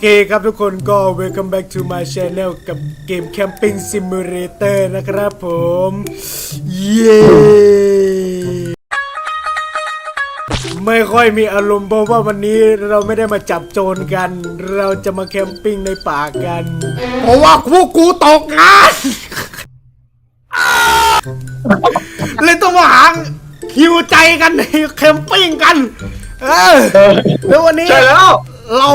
เคครับทุกคนก็ welcome back to my channel กับเกม Camping Simulator นะครับผม เย้ไม่ค่อยมีอารมณ์เพราะว่าวันนี้เราไม่ได้มาจับโจรกัน เราจะมาแคมปิ้งในป่ากัน เพราะว่าพวกกูตกงานเลยต้องมาหาคิวใจกันในแคมปิ้งกัน เออแล้ววันนี้ใช่แล้ว เรา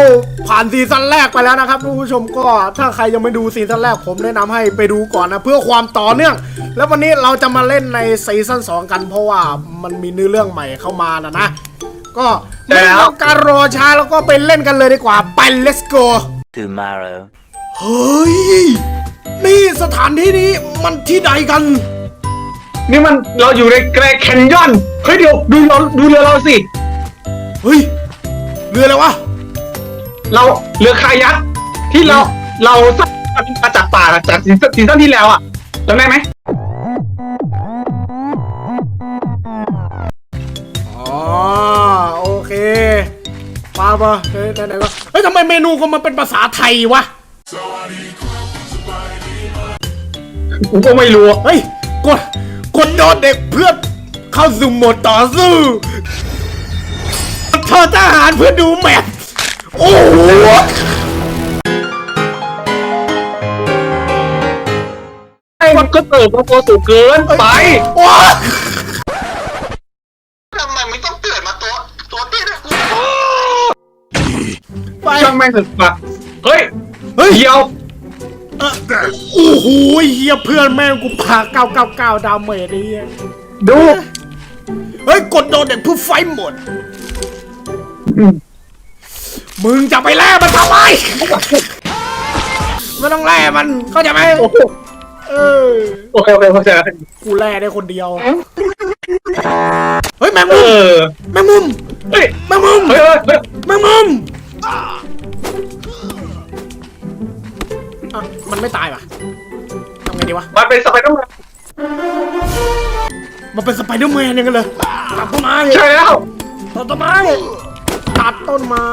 ผ่านซีซั่นแรกไปแล้วนะครับทุกผู้ชมก็ถ้าใครยังไม่ดูซีซั่นแรกผมแนะนำให้ไปดูก่อนนะเพื่อความต่อเนื่อง แล้ววันนี้เราจะมาเล่นในซีซั่น2กัน เพราะว่ามันมีเนื้อเรื่องใหม่เข้ามานะนะ ก็ไม่ต้องการรอช้าแล้วก็ไปเล่นกันเลยดีกว่าไป let's go tomorrow. เฮ้ยนี่สถานที่นี้มันที่ใดกัน นี่มันเราอยู่ในแกรนด์แคนยอนเฮ้ยเดี๋ยวดูเราดูเรือเราสิเฮ้ยเรืออะไรวะ เราเรือคายักที่เราเราสร้างมาจากป่าจากซีซั่นซีซั่นที่แล้วอะจำได้ไหมอ๋อโอเคปาปะเฮ้ยไหนๆวะเฮ้ยทำไมเมนูของมันเป็นภาษาไทยวะกูก็ไม่รู้เฮ้ยกดกดโดนเด็กเพื่อเข้าสู่โหมดต่อสู้ทอทหารเพื่อดูแมป โอ้โหไอ้มันก็เติบโตสูงเกินไปว้าทำไมไม่ต้องเกิดมาตัวตัวเตี้ยนะกูไปช่างแม่งเถอะปะเฮ้ยเฮ้ยเดียวเอ่อโอ้โหเฮียเพื่อนแม่งกูพา999ดาเมจไอ้เฮียดู เฮ้ยกดโดนเด็กเพื่อไฟหมด มึงจะไปแล่มันทำไมไม่ต้องแล่มันเข้าใจไหมโอ้โหเออโอเคโอเคเข้าใจแล้วกูแล่ได้คนเดียว เฮ้ยแมงเอมุมอแมงมุมเฮ้ยแมงมุมเฮ้ยเฮ้ยเฮ้ยแมงมุมอะมันไม่ตายว่ะทำไงดีวะ มันเป็นสไปเดอร์แมนมันเป็นสไปเดอร์แมนยังไงเลยตัดต้นไม้ใช่แล้วตัดต้นไม้ ตัดต้นไม้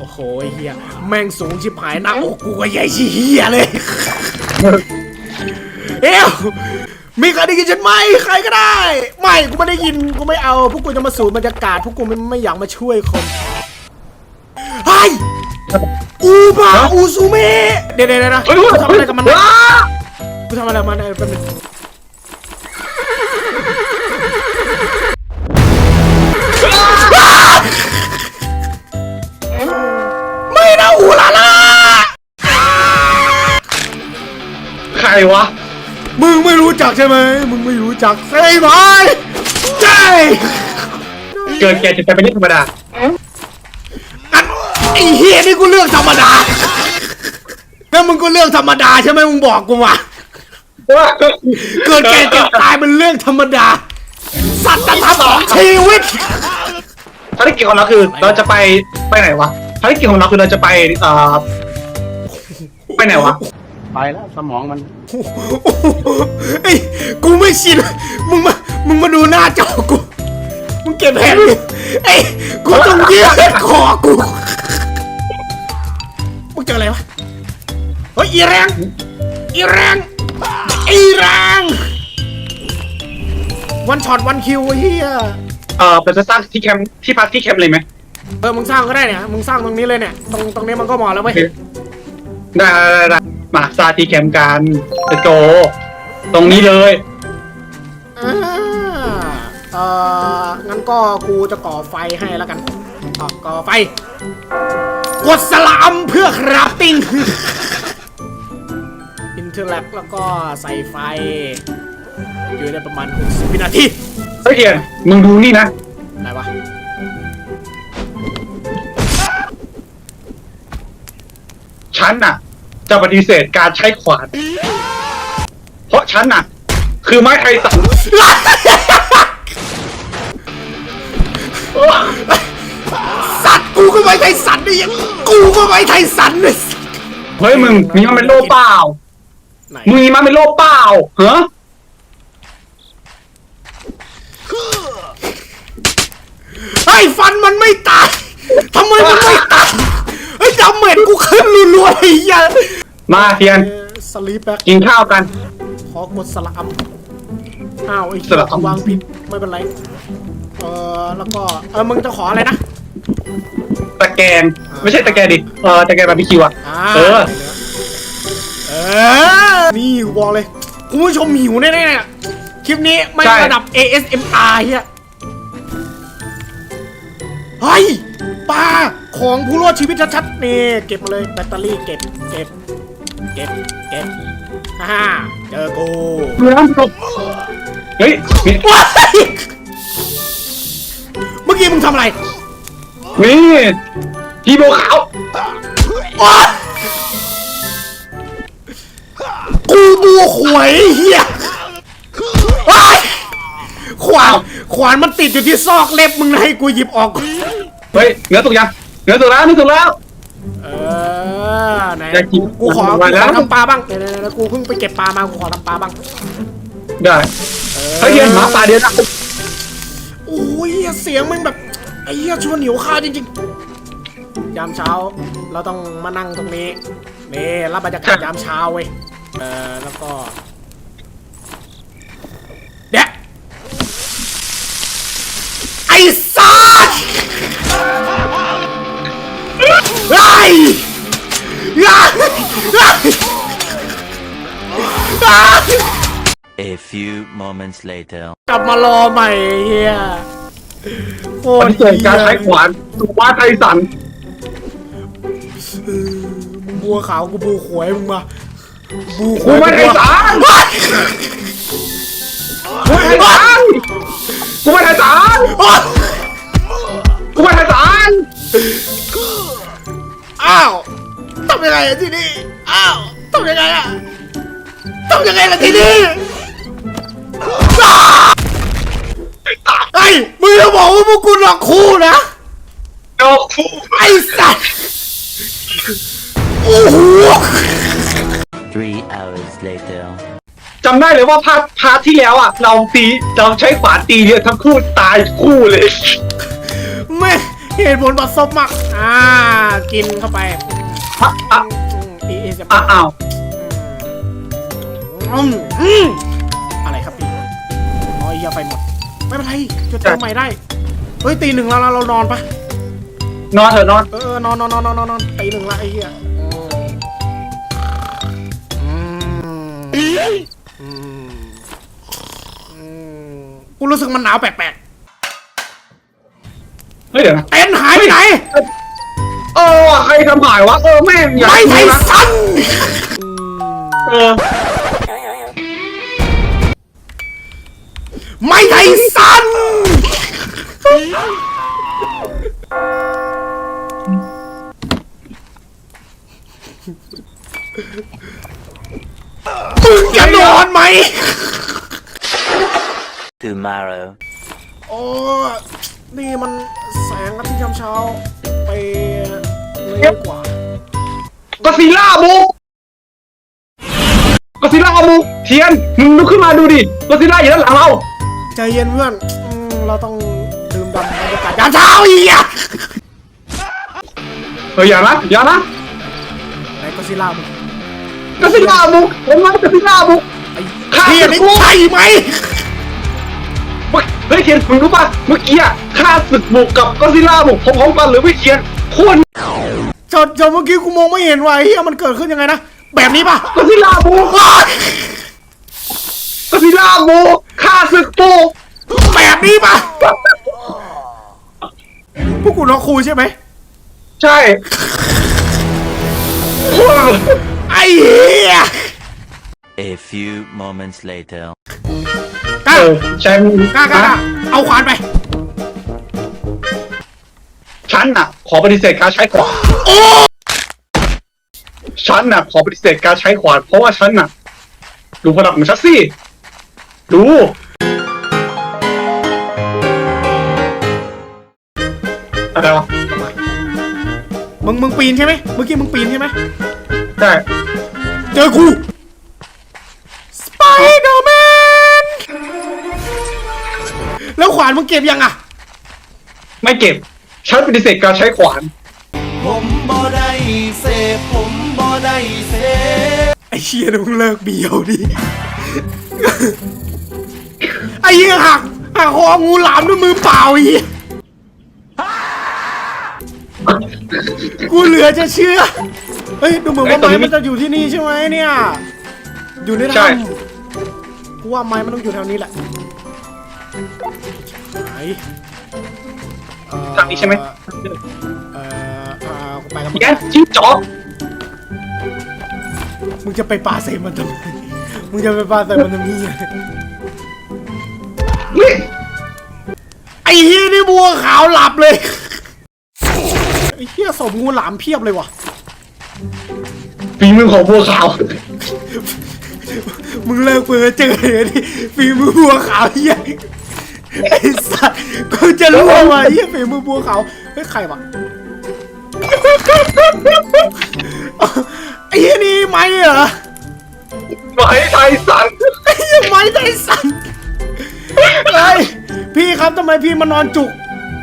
โอ้โหไอ้เฮียแม่งสูงชิบหายหน้าอกกูก็ใหญ่ชิเฮียเลย เอ้วมีใครได้ยินฉันไหมใครก็ได้ ไม่กูไม่ได้ยินกูไม่เอา พวกกูจะมาสูดบรรยากาศ พวกกูไม่ไม่อยากมาช่วยคนเฮ้ยอูบาอูซูเมะเดี๋ยวเดี๋ยวเดี๋ยวนะเฮ้ยกูทำอะไรกับมันนะว้ากูทำอะไรกับมันเออแป๊บนึ วะ มึงไม่รู้จักใช่ไหม มึงไม่รู้จักใช่ไหมใช่เกิดแก่จะไปเป็นเรื่องธรรมดางั้นไอ้เฮียนี่กูเลือกธรรมดา แล้วมึงก็เลือกธรรมดาใช่ไหมมึงบอกกูว่าเกิดแก่เจ็บตายเป็นเรื่องธรรมดา สัตว์ธรรมของชีวิตภารกิจของเราคือเราจะไปไปไหนวะภารกิจของเราคือเราจะไปเอ่อไปไหนวะ ไปแล้วสมองมันไอ้ยกูไม่ชินมึงมามึงมาดูหน้าจอกูมึงเก็บแผนดิไอ้ยกูต้องเยียดคอกูมึงเจออะไรวะเฮ้ยอีแรงอีแรงอีแรงวันช็อตวันคิวไอ้เฮียเอ่อเราจะสร้างที่แคมป์ที่พักที่แคมป์เลยไหมเออมึงสร้างก็ได้เนี่ยมึงสร้างตรงนี้เลยเนี่ยตรงตรงนี้มันก็เหมาะแล้วเว้ย ได้ได้ได้ มาสร้างที่แคมป์กันจะโจตรงนี้เลย อ่าเอ่องั้นก็กูจะก่อไฟให้แล้วกันอะก่อไฟ กดสลามเพื่อคราฟติ้ง อินเทอร์แลกแล้วก็ใส่ไฟ อยู่ได้ประมาณ 60วินาทีเฮ้ยเอียนมึงดูนี่นะไหนวะ ฉันน่ะ จะปฏิเสธการใช้ขวาน เพราะฉันน่ะ คือไม้ไทสันสัตว์กูก็ไม่ไทยสันนี่ยังกูก็ไม่ไทยสันเลยเฮ้ยมึงมีมันเป็นโลเปล่าไหนมึงมีมันเป็นโลเปล่าเหรอไอ้ยฟันมันไม่ตายทำไมมันไม่ตายเฮ้ย ดาเมจกูขึ้นรัวๆไอ้เหี้ยมาเทียนสลีปแบ็กกินข้าวกัน ขอกดสลัมอ้าวไอ้สลัเหี้ยมวางผิดไม่เป็นไร เออแล้วก็เออมึงจะขออะไรนะตะแกรงไม่ใช่ตะแกรงดิ เออตะแกรงบาร์บีคิวอะอ่าเออ เออ นี่กูบอกเลยคุณผู้ชมหิวแน่ๆเนี่ยคลิปนี้ไม่ใช่ ระดับ ASMR เฮียเฮ้ย ปลาของผู้รอดชีวิตชัดๆนี่เก็บมาเลยแบตเตอรี่เก็บเก็บเก็บเก็บฮ่าเจอกูน้ำตกเฮ้ยนี่ว้ายเมื่อกี้มึงทำอะไรนี่ทีโบขาวว้ายกูบัวขวยเฮียว้ายขวานขวานมันติดอยู่ที่ซอกเล็บมึงนะให้กูหยิบออก เฮ้ยเนื้อตกยังเนื้อตกแล้วเนื้อตกแล้ว เออไหนอยากกินกูขอวันกูแล้ขวอทำปลาบ้างเดี๋ยวเดี๋ยวเดี๋ยวกูเพิ่งไปเก็บปลามากูขอทำปลาบ้างได้เฮ้ยเทียนหมาป่าเดียวนะโอ้ยเสียงมันแบบไอ้เหี้ยชวนหิวข้าวจริงๆ ยามเช้าเราต้องมานั่งตรงนี้นี่รับบรรยากาศยามเช้าเว้ยเออแล้วก็ A few moments later. กลับมารอใหม่ไอ้เฮียโคปตรฏิเสธการใช้ขวานสุภาพไทยสันมึงบัวขาวกูบูขวยมึงมาบูขกูวยไม่ไทยสันว้ายกูไม่ไทยสันกูไม่ไทยสันว้ายกูไม่ไทยสัน อ้าวทำยังไงอะที่นี่ อ้าวทำยังไงอะทำยังไงล่ะที่นี่อ้าไอ้ยมึงจะบอกว่าพวกกูหลอกคู่นะโอ้โหไอ้สัสโอ้โห Three hours later. จำได้เลยว่าพาร์ทพาร์ทที่แล้วอะ เราตีเราใช้ขวานตีเนี่ยทั้งคู่ตายคู่เลยไม่ เหตุผลบัดซบมาก อ่า กินเข้าไปอะอะอืมอีเอสอะอ้าวอืมอืมอะไรครับพี่น้อยเหี้ยาไปหมด ไม่เป็นไรจะเติมใหม่ได้ เฮ้ยตีหนึ่งแล้วเราเรานอนปะนอนเถอะนอน เออเออนอนนอนนอนนอนนอนนอนตีหนึ่งละไอ้เหี้ยอืมอืมอืมอืมกูรู้สึกมันหนาวแปลกเฮ้ยเดี๋ยวนะๆเต็นท์หายไปไหน เออว่ะใครทำหายวะเออแม่งอยากไม่ไทรู้ยนะสันเออไม่ไทยสันมึงจะนอนไหม Tomorrow. โอ้ นี่มันแสงอาทิตย์ยามเช้าไปเลยกว่า ก็ซิล่าบุกก็ซิล่าบุกเทียนมึงลุกขึ้นมาดูดิก็ซิล่าอยู่ด้านหลังเรา ใจเย็นเพื่อนอืมเราต้องดื่มด่ำบรรยากาศยามเช้าอีกอะเฮ้ยอย่านะอย่านะไหนก็ซิล่ามึงก็ซิล่าบุกผมว่าก็ซิล่าบุกไอ้ฆ่าเทียนศึนี่กบุกใช่ไหม เฮ้ยเฮ้ยเทียนมึงรู้ป่ะเมื่อกี้อะฆ่าศึกบุกกับก็ซิล่าบุกพร้อมๆกันหรือไม่เทียนโคตรจดจดเมื่อกี้กูมองไม่เห็นว่าไอ้เฮียมันเกิดขึ้นยังไงนะ แบบนี้ป่ะก็ซิล่าบุกว้ายก็ซิล่าบุกฆ่าศึกบุกแบบนี้ป่ะพวกกูน้องครูใช่ไหมใช่โคตรไอ้เหี้ย A few moments later. กล้า เออใช่มึงกล้ากล้ากล้าเอาขวานไป ฉันน่ะ ขอปฏิเสธการใช้ขวานโอ้ฉันน่ะ ขอปฏิเสธการใช้ขวานเพราะว่าฉันน่ะ ดูผลักของฉันสิดูอะไรวะมึงมึงปีนใช่ไหมเมื่อกี้มึงปีนใช่ไหมใช่เจอกูานมึงเก็บยังอะ ไม่เก็บ ฉันปฏิเสธการใช้ขวานอผมบ่ได้เสพผมบ่ได้เสพไอ้เชียนะมึงเลิกเบียวดิ ไอ้เหี้ยหักหักคองูหลามด้วยมือเปล่าไอ้เหี้ยกูเหลือจะเชื่อ เฮ้ยดูเหมือนว่าไอ้ตรงไม้นี้มันจะอยู่ที่นี่ใช่ไหมเนี่ย อยู่ในใช่ถ้ำกูว่าไม้มันต้องอยู่แถวนี้แหละ ไหนเอ่อทางนี้ใช่ไหม เอ่อเอ่อกูไปกับมึงแกจิ้งจอกมึงจะไปปาใส่มันทำไมมึงจะไปปาใส่มันทำไมเนี่ยนี่ไอ้เฮียนี่บัวขาวหลับเลยไอ้เฮียสมงูหลามเพียบเลยว่ะฝีมือของบัวขาว มึงเลิกเปือเจอเลยดิฝีมือบัวขาวเฮีย ไอ้สัสกูจะรู้ว่าเฮียฝีมือบัวขาวเฮ้ยใครวะไอ้เฮียนี่ไม้เหรอไม้ไทยสันไอ้เฮียไม้ไทสันเฮ้ยพี่ครับทำไมพี่มานอนจุก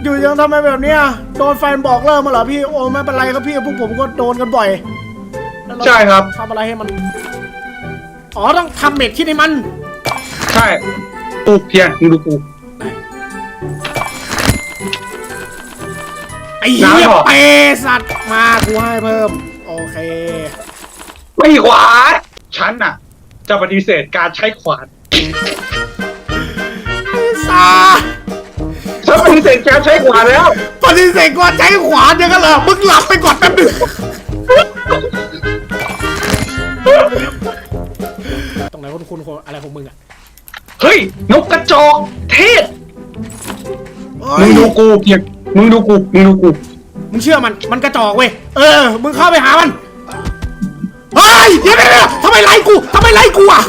อยู่ยังทำไมแบบเนี้ยโดนแฟนบอกเลิกมาเหรอพี่โอ้ไม่เป็นไรครับพี่พวกผมก็โดนกันบ่อยแล้วเาใช่ครับ ทำอะไรให้มัน อ๋อต้องทำเม็ดคิดให้มัน ใช่กูเพียนมึงดูกู เหี้ยน้ำเหรอเปสัตว์มากูให้เพิ่ม โอเคไม่ขวานฉันน่ะ จะปฏิเสธการใช้ขวานไอ้ซาฉันปฏิเสธการใช้ขวานแล้ว ปฏิเสธก่อนใช้ขวานยังกันเหรอมึงหลับไปก่อนแป๊บหนึงตรงไหนคุณคุณคุณอะไรของมึงอะเฮ้ย นกกระจอกเทศเฮ้มึยงดูกูเพียง มึงดูกู มึงดูกู มึงเชื่อมัน มันกระจอกเว้ย เออ มึงเข้าไปหามัน เฮ้ยเดี๋ยวเดี๋ยวเดี๋ยวทำไมไล่กูทำไมไล่กูอะ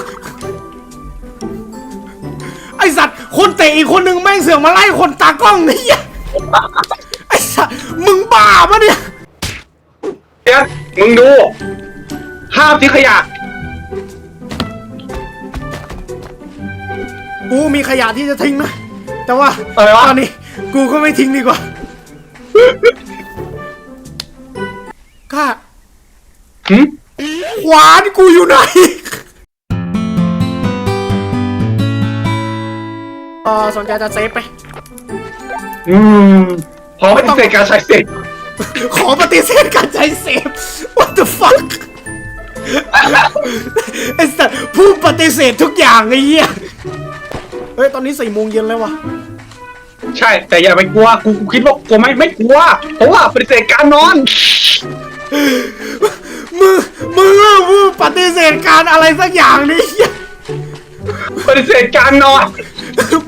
ไอสัตว์ คนเตะอีกคนนึงแม่งเสือกมาไล่คนตากล้องนี่ไอสัตว์ มึงบ้าปะเนี่ยเพียงมึงดูห้ามทิ้งขยะ กูมีขยะที่จะทิ้งนะ แต่ว่าอะไรวะ ตอนนี้กูก็ไม่ทิ้งดีกว่า ก้าหึขวานกูอยู่ไหนเออสนใจจะเซฟไหมอืมพอปฏิเสธการใช้เสร็จขอปฏิเสธการใช้เซฟ What the fuck ไอ้สัตว์ผู้ปฏิเสธทุกอย่างไอ้เหี้ย เฮ้ย ตอนนี้สี่โมงเย็นแล้ววะ ใช่ แต่อย่าไปกลัว กูกูคิดว่ากลัวไหมไม่กลัว เพราะว่าปฏิเสธการนอน มึงมึงอะผู้ปฏิเสธการอะไรสักอย่างนี่เหี้ยปฏิเสธการนอน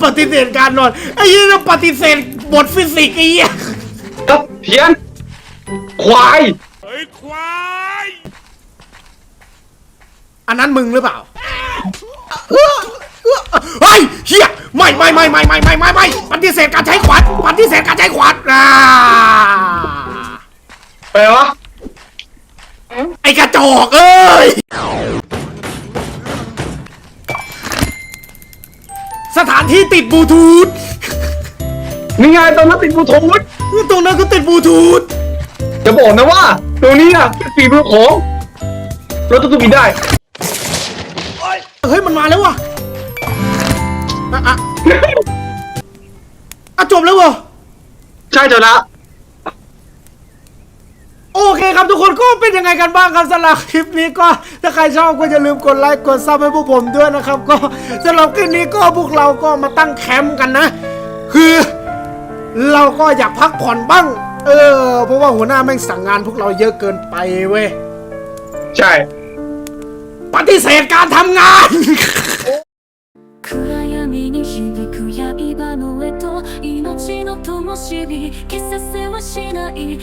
ปฏิเสธการนอนไอ้เหี้ยจะปฏิเสธบทฟิสิกส์ไอ้เหี้ยครับเพียนควายอันนั้นมึงหรือเปล่า เฮ้ยเฮียไม่ไม่ไม่ไม่ไม่ไม่ไม่ไม่ปฏิเสธการใช้ขวานปฏิเสธการใช้ขวานอ่าไปวะไอกระจอกเอ้ยสถานที่ติดบลูทูธนี่ไงตรงนั้นติดบลูทูธตรงนั้นก็ติดบลูทูธจะบอกนะว่าตรงนี้น่ะเป็นฝีมือของรถตุ๊กๆบินได้เฮ้ยมันมาแล้วว่ะ อะอะจบแล้วเหรอ ใช่จบแล้ว โอเคครับทุกคนก็เป็นยังไงกันบ้างครับสำหรับคลิปนี้ก็ถ้าใครชอบก็อย่าลืมกดไลค์กดซับให้พวกผมด้วยนะครับ ก็สำหรับคลิปนี้ก็พวกเราก็มาตั้งแคมป์กันนะ คือเราก็อยากพักผ่อนบ้าง เออ เพราะว่าหัวหน้าแม่งสั่งงานพวกเราเยอะเกินไปเว้ยใช่ ปฏิเสธการทำงาน 刃の絵と命の灯火消させはしない